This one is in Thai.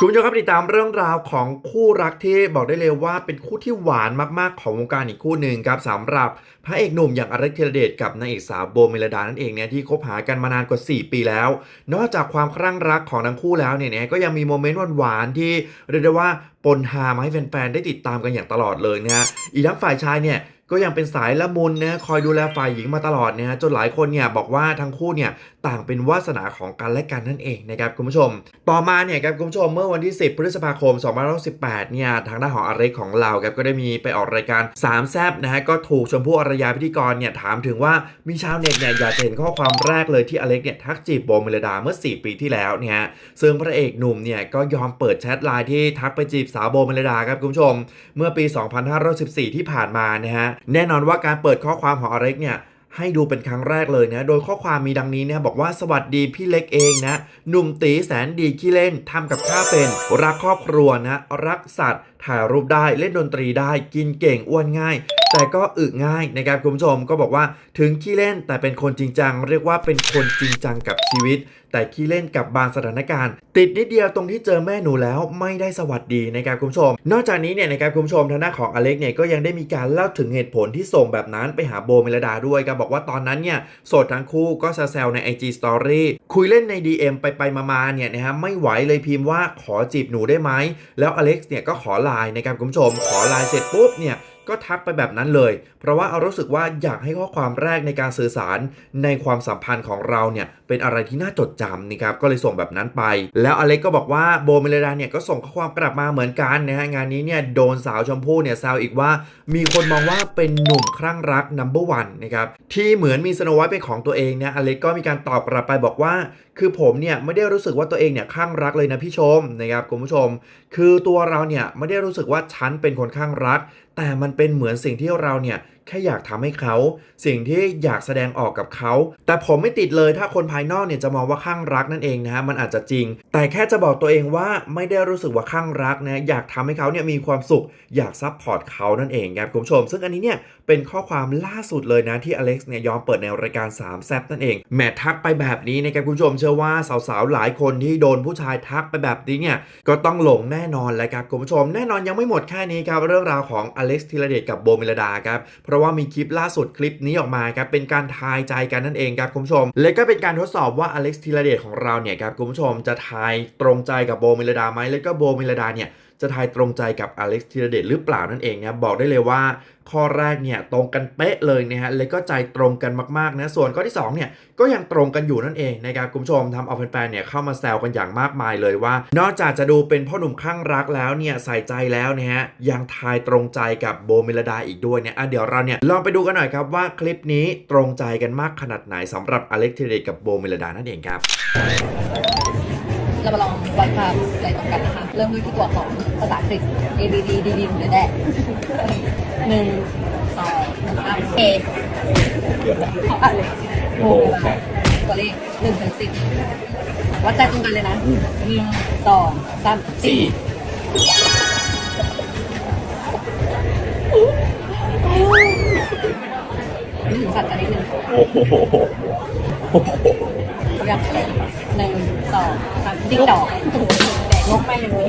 คุณผู้ชมครับติดตามเรื่องราวของคู่รักที่บอกได้เลยว่าเป็นคู่ที่หวานมากๆของวงการอีกคู่หนึ่งครับสำหรับพระเอกหนุ่มอย่างอเล็กธีรเดชกับนางเอกสาวโบเมลดานั่นเองเนี่ยที่คบหากันมานานกว่า 4 ปีแล้ว นอกจากความคลั่งรักของทั้งคู่แล้วเนี่ยก็ยังมีโมเมนต์หวานๆที่เรียกได้ว่าปนฮามาให้แฟนๆได้ติดตามกันอย่างตลอดเลยนะฮะอีกทั้งฝ่ายชายเนี่ย ก็ยังเป็นสายละมุนนะคอยดูแลฝ่ายหญิงมาตลอดนะฮะจนหลายคนเนี่ยบอกว่าทั้งคู่เนี่ยต่างเป็นวาสนาของกันและกันนั่นเองนะครับคุณผู้ชม ต่อมาเนี่ยครับคุณผู้ชมเมื่อวันที่ 10 พฤษภาคม 2518 เนี่ยทางด้านของอเล็กของเราครับก็ได้มีไปออกรายการ 3 แซบนะฮะก็ถูกชมพู่อารยาพิธีกรเนี่ยถามถึงว่ามีชาวเน็ตเนี่ยอยากจะเห็นข้อความแรกเลยที่อเล็กเนี่ยทักจีบโบเมลดาเมื่อ 4 ปีที่แล้วเนี่ยซึ่งพระเอกหนุ่มเนี่ยก็ยอมเปิดแชทไลน์ที่ทักไปจีบสาวโบเมลดาครับคุณผู้ชม เมื่อปี 2514 ที่ผ่านมานะฮะแน่นอนว่าการเปิดข้อความของอเล็กเนี่ยให้ดูเป็นครั้งแรกเลยนะ โดยข้อความมีดังนี้นะบอกว่าสวัสดีพี่เล็กเองนะ หนุ่มตีแสนดีขี้เล่นทำกับข้าเป็น รักครอบครัวนะ รักสัตว์ ถ่ายรูปได้ เล่นดนตรีได้ กินเก่งอ้วนง่าย แต่ก็อึง่ายนะครับคุณผู้ชมก็บอกว่าถึงขี้เล่นแต่เป็นคนจริงจัง เรียกว่าเป็นคนจริงจังกับชีวิต แต่ขี้เล่นกับบางสถานการณ์ ติดนิดเดียวตรงที่เจอแม่หนูแล้วไม่ได้สวัสดีนะครับคุณผู้ชม นอกจากนี้เนี่ยนะครับคุณผู้ชมทางด้านของอเล็กเนี่ยก็ยังได้มีการเล่าถึงเหตุผลที่ส่งแบบนั้นไปหาโบเมลดาด้วยครับบอกว่าตอนนั้นเนี่ยโสดทั้งคู่ก็แซวใน IG Story คุยเล่นใน DM ไปไปมาๆเนี่ยนะฮะไม่ไหวเลยพิมพ์ว่าขอจีบหนูได้ไหม แล้วอเล็กซ์เนี่ยก็ขอไลน์นะครับคุณผู้ชม ขอไลน์เสร็จปุ๊บเนี่ยก็ทักไปแบบนั้นเลย เพราะว่าเอารู้สึกว่าอยากให้ข้อความแรกในการสื่อสารในความสัมพันธ์ของเราเนี่ยเป็นอะไรที่น่าจดจำนะครับก็เลยส่งแบบนั้นไป แล้วอเล็กก็บอกว่าโบเมลดาเนี่ยก็ส่งข้อความกลับมาเหมือนกันนะฮะงานนี้เนี่ยโดนสาวชมพู่เนี่ยแซวอีกว่า มีคนมองว่าเป็นหนุ่มคลั่งรักนัมเบอร์วันนะครับที่เหมือนมีสโนไวท์เป็นของตัวเองเนี่ยอเล็กก็มีการตอบกลับไปบอกว่าคือผมเนี่ยไม่ได้รู้สึกว่าตัวเองเนี่ยข้างรักเลยนะพี่ชมนะครับคุณผู้ชม คือตัวเราเนี่ยไม่ได้รู้สึกว่าฉันเป็นคนข้างรัก แต่มันเป็นเหมือนสิ่งที่เราเนี่ยแค่อยากทำให้เขา สิ่งที่อยากแสดงออกกับเขา แต่ผมไม่ติดเลยถ้าคนภายนอกเนี่ยจะมองว่าข้างรักนั่นเองนะฮะมันอาจจะจริง แต่แค่จะบอกตัวเองว่าไม่ได้รู้สึกว่าข้างรักนะอยากทำให้เขาเนี่ยมีความสุขอยากซัพพอร์ตเขานั่นเองครับคุณผู้ชม ซึ่งอันนี้เนี่ยเป็นข้อความล่าสุดเลยนะที่อเล็กซ์เนี่ยยอมเปิดในรายการ3แซบนั่นเองแมทักไปแบบนี้นะครับคุณผู้ชมเชื่อว่าสาวๆหลายคนที่โดนผู้ชายทักไปแบบนี้เนี่ยก็ต้องหลงแน่นอนแหละครับคุณผู้ชม แน่นอนยังไม่หมดแค่นี้ครับเรื่องราวของอเล็กซ์ธีรเดชกับโบมิลดาครับเพราะว่ามีคลิปล่าสุดคลิปนี้ออกมาครับเป็นการทายใจกันนั่นเองครับคุณผู้ชม และก็เป็นการทดสอบว่าอเล็กซ์ธีรเดชของเราเนี่ยครับคุณผู้ชมจะทายตรงใจกับโบมิลดาไหมแล้วก็โบมิลดาเนี่ย จะทายตรงใจกับอเล็กซ์ธีรเดชหรือเปล่านั่นเองนะบอกได้เลยว่า ข้อแรกเนี่ยตรงกันเป๊ะเลยนะฮะเลยก็ใจตรงกันมากๆนะส่วนข้อที่สองเนี่ยก็ยังตรงกันอยู่นั่นเองนะครับคุณผู้ชมทำเอาแฟนๆเนี่ยเข้ามาแซวกันอย่างมากมายเลยว่า นอกจากจะดูเป็นพ่อหนุ่มข้างรักแล้วเนี่ยใส่ใจแล้วนะฮะยังทายตรงใจกับโบเมลดาอีกด้วยเนี่ยอะเดี๋ยวเราเนี่ยลองไปดูกันหน่อยครับว่าคลิปนี้ตรงใจกันมากขนาดไหนสำหรับอเล็กธีรเดชกับโบเมลดานั่นเองครับ เรามาลองวัดความใจตรงกันนะคะ เริ่มด้วยที่ตัวของภาษาอังกฤษ A B D D D หรือแดกหนึ่งสองสาม A ขออ่านเลยโอ้ตัวเลขหนึ่งถึงสิบวัดใจตรงกันเลยนะหนึ่งสองสามสี่นึกถึงสัตว์กันนิดนึงโอ้โหเอาอย่าง หนึ่งสองสามติ๊กตอกงกไม่เลย